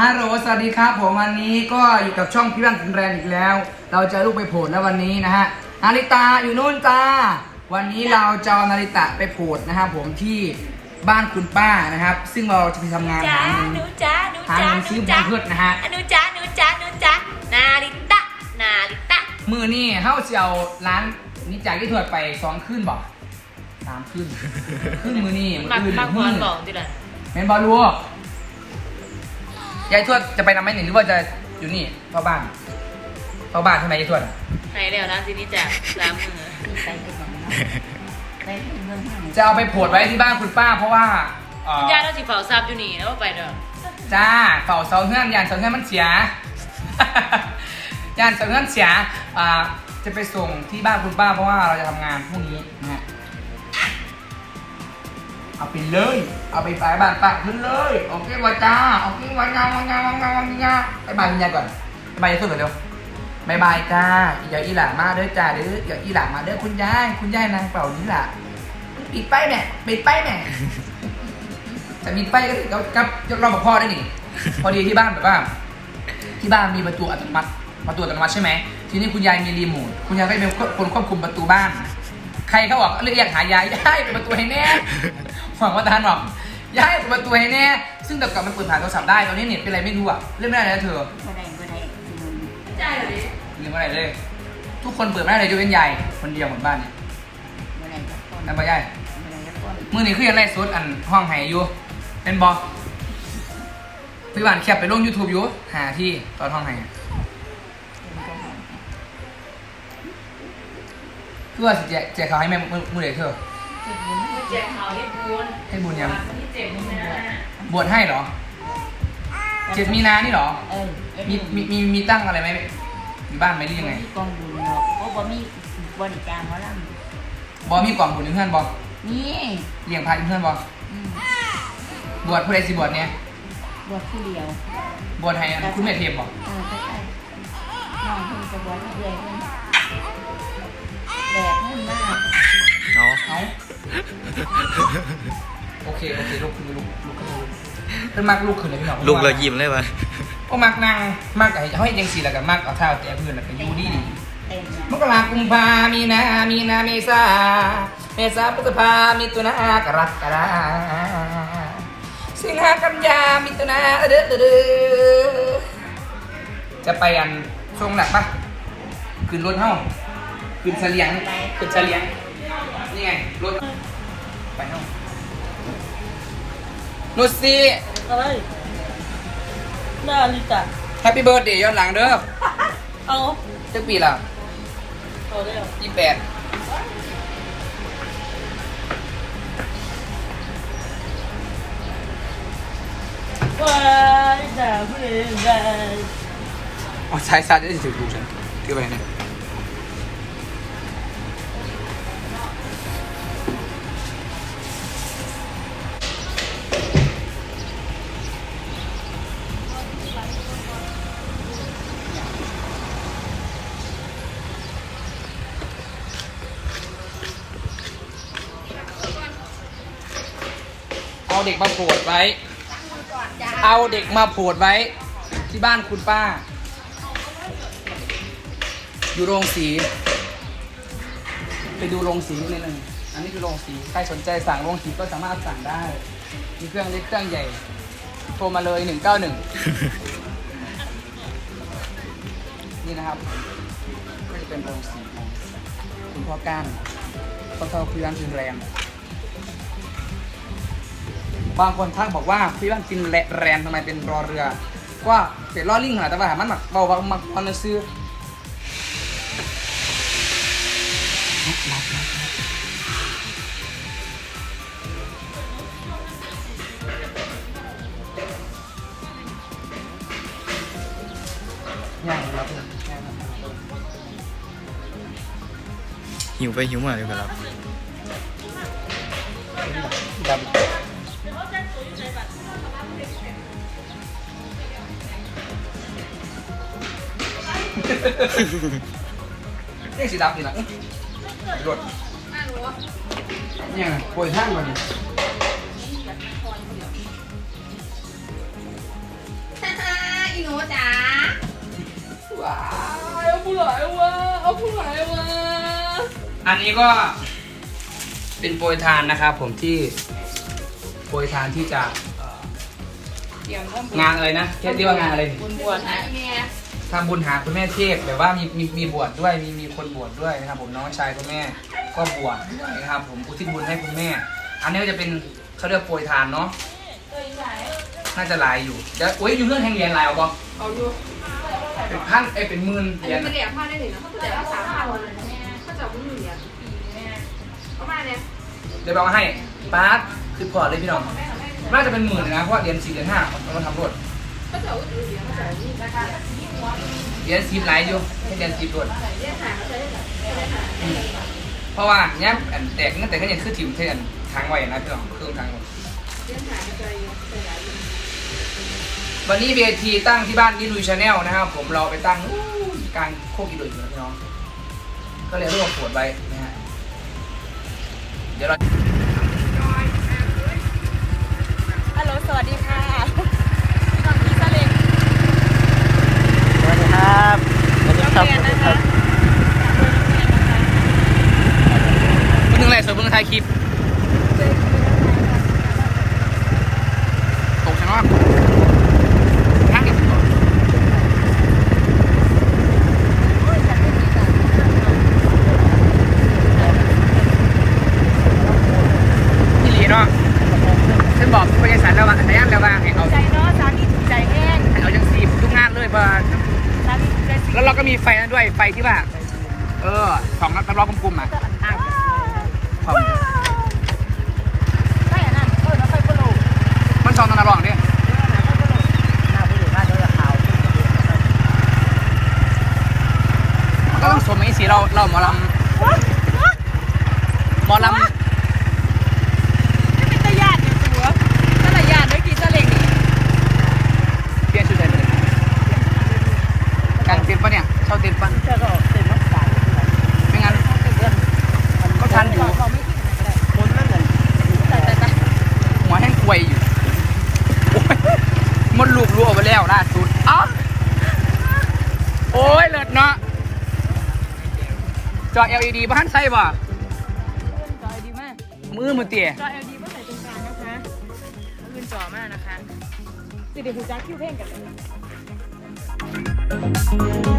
ฮัลโหลสวัสดีครับ ผมวันนี้ก็อยู่กับช่องพี่บ้านถึงแรงอีกแล้ว เราจะลูกไปโผล่แล้ววันนี้นะฮะนาริตาอยู่นู่นจ้าวันนี้เราจะเอานาริตะไปโผล่นะครับผมที่บ้านคุณป้านะครับ ซึ่งเราจะไปทำงานจ้าหาเงินหนูจ้าหนูหาจ้าเงินหซื้นูอจ้าแพมเพิร์สนะฮะ หนูจ้าหนูจ้าหนูจ้านาริตะนาริตะมือนี่เฮาเสียวร้านนี้จากที่ถวดไปสองขึ้นบอกสามขึ้น ขึ้นมือนี่มักอื่นมักพมืรอบอกดิล่ะ เมนบอลลูก ยายทวดจะไปนำไหมหนิหรือว่าจะอยู่นี่เฝ้าบ้านเฝ้าบ้านใช่ไหมยายทวดอะให้แล้วนะทีนี้จ้ะสามมือไปเป็นอย่างนั้นไปเป็นเรื่องห้างจะเอาไปโผดไว้ที่บ้านคุณป้า เพราะว่าเอ่อญาติเราสิเฝ้าทรัพย์อยู่นี่แล้วว่าไปเด้อจ้าเฝ้าเสาเฮือนยานเสาเฮือนมันเสีย ยานเสาเฮือนเสียอ่าจะไปส่งที่บ้านคุณป้าเพราะว่าเราจะทำงานพรุ่งนี้นะฮะ เอาไปเลย เอาไปไปบ้านป้าขึ้นเลยโอเควาจ้าโอเควาจาวาจาวาจาวาจาไปบายยายก่อนไปบายยายสุดเร็วบายบายจ้าเดี๋ยวอีหล่ามาเด้อจ้าเด้อเดี๋ยวอีหล่ามาเด้อคุณยายคุณยายนางเป่านี่ล่ะปิดป้ายแม่ปิดป้ายแม่จะมีป้ายก็ถือกับกับรอบพ่อได้นี่พอดีที่บ้านแบบว่า ที่บ้านมีประตูอัตโนมัติประตูอัตโนมัติใช่ไหมทีนี้คุณยายมีรีโมทคุณยายก็เป็นคนควบคุมประตูบ้าน ใครเขาบอกเรียกหายายยายเปิดประตูให้แน่หวังว่าทานบอกยายเปิดประตูให้แน่ซึ่งแต่ก่อนมันเปิดผ่านโทรศัพท์ได้ตอนนี้เน็ตเป็นอะไรไม่รู้อะเล่นไม่ได้เลยนะเธอบ่ได้บ่ได้ใช่เลยเล่นไม่ได้เลย ทุกคนเปิดไม่ได้เลยยกเว้นยายคนเดียวเหมือนบ้านเนี่ยบ่ได้กับคนนั่นปะยายบ่ได้กับคนมือนี้คือยังไงสุดอันห้องไห้อยู่เป็นบอพี่หวานแคปไปลง YouTube อยู่หาที่ตอนห้องไห้ เพื่อสิแจกแจกเขาวให้แม่มือมือเด็กเธอแจกเขาให้บุญให้บุญยังที่เจ็บมึงนะบวชให้เหรอเจ็ดมีนานี่เหรอเออมีมีมีมีตั้งอะไรไหมมีบ้านไหมหรือยังไงมีกองบุญหรอกโอ้บ่มีบริการหมอลบอมีกล่องบุญอยู่เพื่อนบอำนี่เลี้ยงพระอยู่เพื่อนบออืมบวชผู้ใดสิบวชเนี่ยบวชผู้เดียวบวชให้อันคุณแม่เทพบอเออใช่ๆน้องเพิ่นจะบวชเรื่อยๆเพิ่น แดดเพิ่นมากเอา เอาโอเคโอเคลูกขึ้นลูกลูกขึ้นลูกเป็นมากลูกขึ้นเลยพี่น้องลูกเรายิ้มเลยวะก็มักนั่งมักไอ้เขาให้ยังสีแล้วกันมักเอาเท้าแตะพื้นแล้วก็อยู่ดีดีเต็มนะมกรากุมภามีนา มีนาเมษาเมษาพฤษภามิถุนากรกฎาสิงหากันยามิถุนาเด้อเด้อเด้อจะไปอันช่วงหนักปะขึ้นรถเฮ้า ขึ้นเสลียงขึ้นเสลียง นี่ไง รถ ไปเฮ้ารถซีอะไรนาริตะแฮปปี้เบิร์ดเดย์ย้อนหลังเด้อ เอาจักปีละเอาเร็วยี่แปดว้ายด่าเพื่อนได้อ๋อใช้ซาจะถือดูฉันถือไปเนี่ย เอาเด็กมาโผดไว้ เอาเด็กมาโผดไว้ ที่บ้านคุณป้า อยู่โรงสี ไปดูโรงสีนิดนึงอันนี้คือโรงสี ใครสนใจสั่งโรงสีก็สามารถสั่งได้ มีเครื่องเล็กเครื่องใหญ่ โทรมาเลย 191 นี่นะครับ ก็จะเป็นโรงสีของคุณพ่อก้านเท่าคือร้านฟินแรม บางคนทักบอกว่าพี่บ้านฟินแรมทำไมเป็นรอเรือ ว่าเป็นล้อลิงขนาดแต่ว่ามันแบบเบาบางมันมันซื้อหิวไปหิวมาเลยครับ นี่สีดำนี่แหละรถเนี่ยป่วยท่านก่อนดิอีหนูจ๋าว้ายเอาผู้หลายวะเอาผู้หลายวะอันนี้ก็เป็นโปรยทานนะครับผมที่โปรยทานที่จะเอ่องานอะไรนะแค่เรียกว่างานอะไรบุญบวชนะแม่ ทำบุญหาคุณแม่เทพแบบว่ามีมีมีบวชด้วยมีมีคนบวชด้วยนะครับ ผมน้องชายคุณแม่ก็บวชด้วยนะครับ ผมอุทิศบุญให้คุณแม่ อันนี้ก็จะเป็นเขาเรียกโปรยทานเนาะตัวใหญ่น่าจะหลายอยู่เดี๋ยวโอ้ยอยู่เรื่องแห่งเหรียญหลายเอาปะเอาอยู่เป็นพันเอ้ยเป็นหมื่นอันเหรียนี้ญไม่ได้ผ้าได้ถึงนะเขาจะได้สามพันเลยแม่เขาจะไม่เหลือปีแม่ประมาณเนี้ยเดี๋ยวเอามาให้ป้าร์ตคือพอเลยพี่น้องน่าจะเป็นหมื่นเลยนะเพราะว่าเหรียญสี่เหรียญห้าเอามาทำรถเขาจะเอาเหลือเขาจะเอานี่ราคาที่หัวเหรียญสิบหลายอยู่ให้เหรียญสิบรถเรียกหาเขาจะได้แบบได้หาเพราะว่าเนี้ยอันแตกนั่นแต่ก็ยังคือถิ่มเท่อันทางไว้นะพี่น้องเครื่องทางไว้เรียกหาเขาจะได้หลายอยู่วันนี้เวทีตั้งที่บ้านนิลุยชาแนลนะครับผมเราไปตั้งอู้กลางโคกอีลุยอยู่นะพี่น้อง ก็เลยรวบปวดไว้นะฮะเดี๋ยวเราฮัลโหลสวัสดีค่ะฝั่งนี้ซาเล้ง สวัสดีครับสวัสดีครับ เรียนนะคะ เพิ่งอะไรสวยเพิ่ง ถ่ายคลิปตกใช่ไหมนั่งอีกก่อนพี่หลีเนาะฉันบอกบริษัทแล้วว่าแต่ยังแล้วว่าให้เอาใจเนาะสามีถูกใจแห้งให้เอาจังซีทุกงานเลยเพราะว่าสามีถูกใจสิแล้วเราก็มีไฟนั้นด้วยไฟที่ว่า เออสองนัดรอบกลมๆอะ ของใช่อันนั้นเออแล้วไฟโปโลมันสองนัดรองเนี่ยหน้าผู้หญิงบ้านด้วยขาวมันก็ต้องสวมไอ้สีเราเราหมอลำหมอลไม่เป็นตะยานเนี่ยตัวตะละยานด้วยกี่ซาเล้งนี่เปลี่ยนชุดเลยไปเลยกางเต็นท์ปะเนี่ยเช่าเต็นท์ปะเธอก็เต็มนักศึกษา ไม่งั้น ก็ทันอยู่เราไม่ทิ้งอะไรก็ได้คนนั่นเลยแต่แต่แต่หัวแห้งควยอยู่โอ้ยมดลูกรัวไปแล้วล่าสุดอ้าวโอ้ยเลิศเนาะจอ LED บ้านใส่ป่จอ LED มากมือมือเตี๋ยจอ LED ก็ใส่ตรงกลางนะคะขึ้นจอมากนะคะสิเดี๋ยวคุณจ้าคิวเพลงกันเลย